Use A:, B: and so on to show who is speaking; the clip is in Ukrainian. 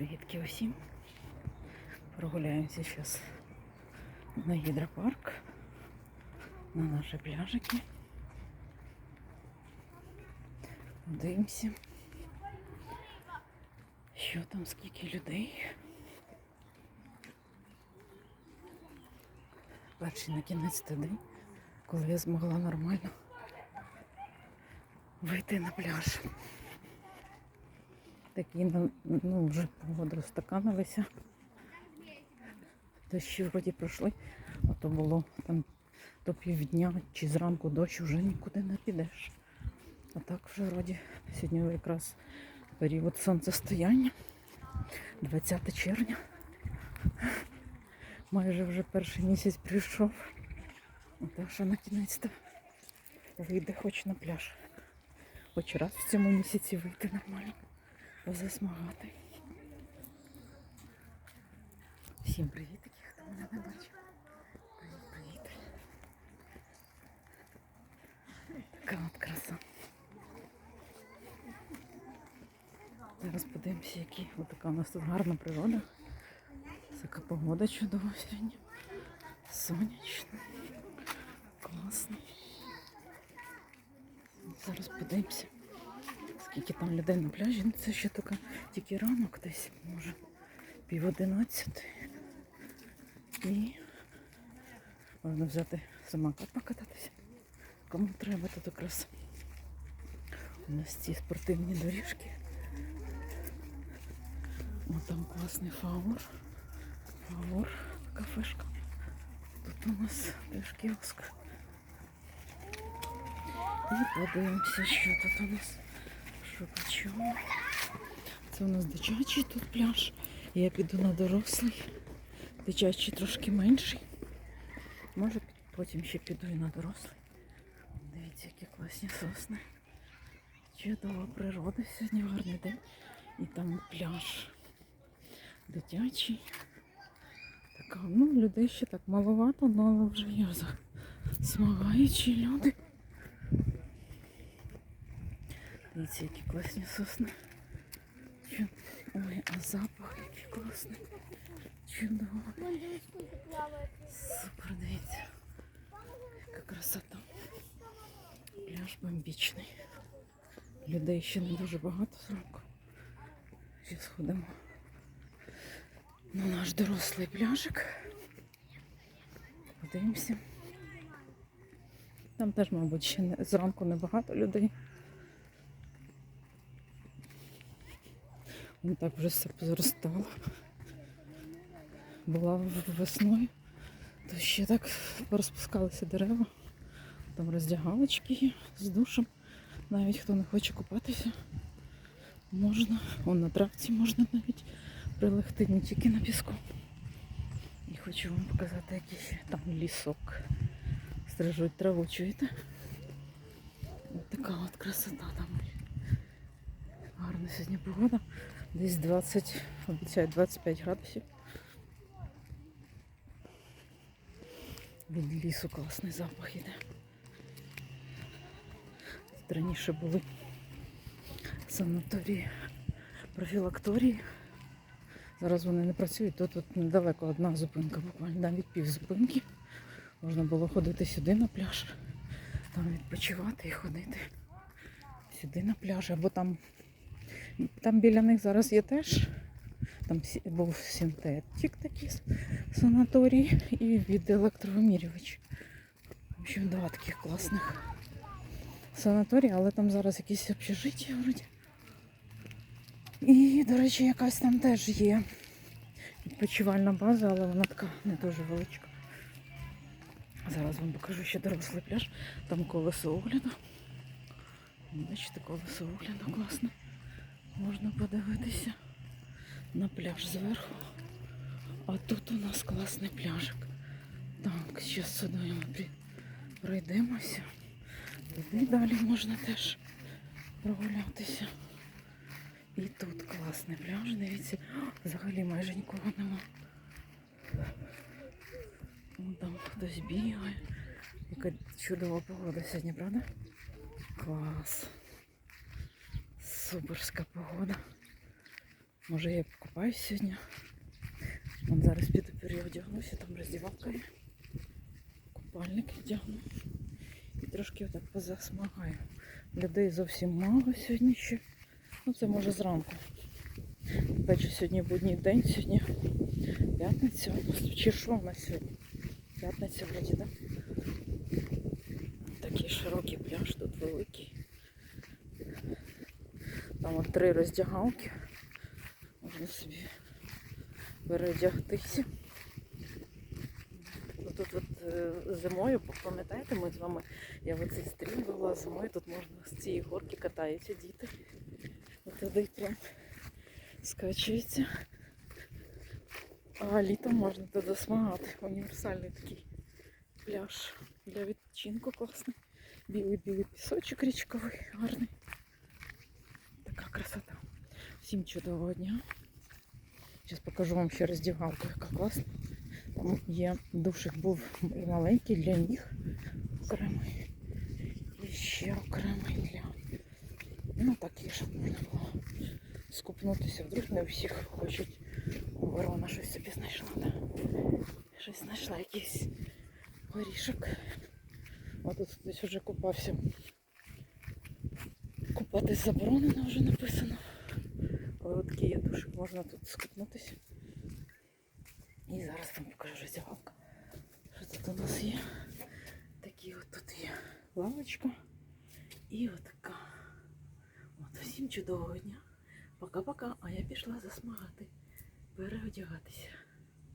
A: Привітки усім. Прогуляємося зараз на гідропарк, на наші пляжики. Подивимося, що там, скільки людей. Перший на кінець день, коли я змогла нормально вийти на пляж. Такі ну, ну, вже погода розстаканилися. Дощі вроді пройшли, а то було там до півдня чи зранку дощ вже нікуди не підеш. А так вже вроді сьогодні якраз період сонцестояння, 20 червня. Майже вже перший місяць прийшов. Так що на кінець-то вийде хоч на пляж. Хоч раз в цьому місяці вийти нормально позасмагати. Всім привітики, хто мене не бачив. Привіт, привіт. Така от краса. Зараз подивимося, які от така у нас тут гарна природа. Така погода чудова сьогодні. Сонячно. Класно. Зараз подивимося. Скільки там людей на пляжі, ну це ще така тільки ранок десь, може, пів одинадцяти. І можна взяти самокат покататися. Кому треба тут якраз у нас ці спортивні доріжки. О, там класний фавор. Фавор, кафешка. Тут у нас теж кіоск. І подивимося, що тут у нас. По? Це у нас дитячий тут пляж. Я піду на дорослий. Дитячий трошки менший. Може потім ще піду і на дорослий. Дивіться, які класні сосни. Чудова природа сьогодні гарний день. І там пляж дитячий. Така, ну, людей ще так маловато, але вже є смагаючі люди. Дивіться, які класні сосни. Ой, а запах який класний. Чудово. Супер, дивіться. Яка красота. Пляж бомбічний. Людей ще не дуже багато зранку. Ще сходимо на наш дорослий пляжик. Подивимося. Там теж, мабуть, ще не, зранку небагато людей. Він так вже все позростало. Була весною, то ще так порозпускалися дерева. Там роздягалочки є з душем. Навіть хто не хоче купатися, можна. Вон на травці можна навіть прилегти не тільки на піску. І хочу вам показати, який ще там лісок. Стрижуть траву, чуєте? Ось така от красота там. Гарна сьогодні погода. Десь 20, обіцяють 25 градусів. Від лісу класний запах іде. Тут раніше були санаторії, профілакторії. Зараз вони не працюють, то тут недалеко одна зупинка, буквально навіть пів зупинки. Можна було ходити сюди на пляж, там відпочивати і ходити сюди на пляж, або там там біля них зараз є теж. Там був синтетик такий санаторій і від електровимірювач. В общем, два таких класних санаторії, але там зараз якісь общежиття вроді. І, до речі, якась там теж є відпочивальна база, але вона така не дуже величка. Зараз вам покажу ще дорослий пляж. Там колесо огляду. Бачите, колесо огляду класне. Можна подивитися на пляж зверху. А тут у нас класний пляжик. Так, зараз сюди ми пройдемося. Туди далі можна теж прогулятися. І тут класний пляж, дивіться, взагалі майже нікого нема. Там хтось бігає. Яка чудова погода сьогодні, правда? Клас. Суперська погода. Може я покупаюсь сьогодні. Вон зараз піду переодягнуся, там роздівалка є. Купальник вдягну. І трошки отак позасмагаю. Людей зовсім мало сьогодні ще. Ну це може зранку. Же, сьогодні будній день, сьогодні п'ятниця. Чи що у нас сьогодні? П'ятниця вроді, так? Такий широкий пляж, тут великий. Там от три роздягалки. Можна собі переодягтися. Тут от е, зимою, пам'ятаєте, ми з вами, я в цей стрім була зимою, тут можна з цієї горки катаються діти. Туди прям скачуються. А літом можна туди смагати. Універсальний такий пляж для відпочинку класний. Білий-білий пісочок річковий, гарний. Всім дня. Зараз покажу вам ще роздягалку, яка класна. Там є душик був маленький для ніг окремий. І ще окремий для. Ну такі, щоб можна було скупнутися. Вдруг не всіх хочуть. Ворона щось собі знайшла. Да? Щось знайшла якийсь горішок. О, тут хтось вже купався. Купатись заборонено вже написано. Такий є душик, можна тут скупнутися. І зараз вам покажу роздягалка. Що тут у нас є? Такі от тут є лавочка. І отака. От всім чудового дня. Пока-пока. А я пішла засмагати, переодягатися.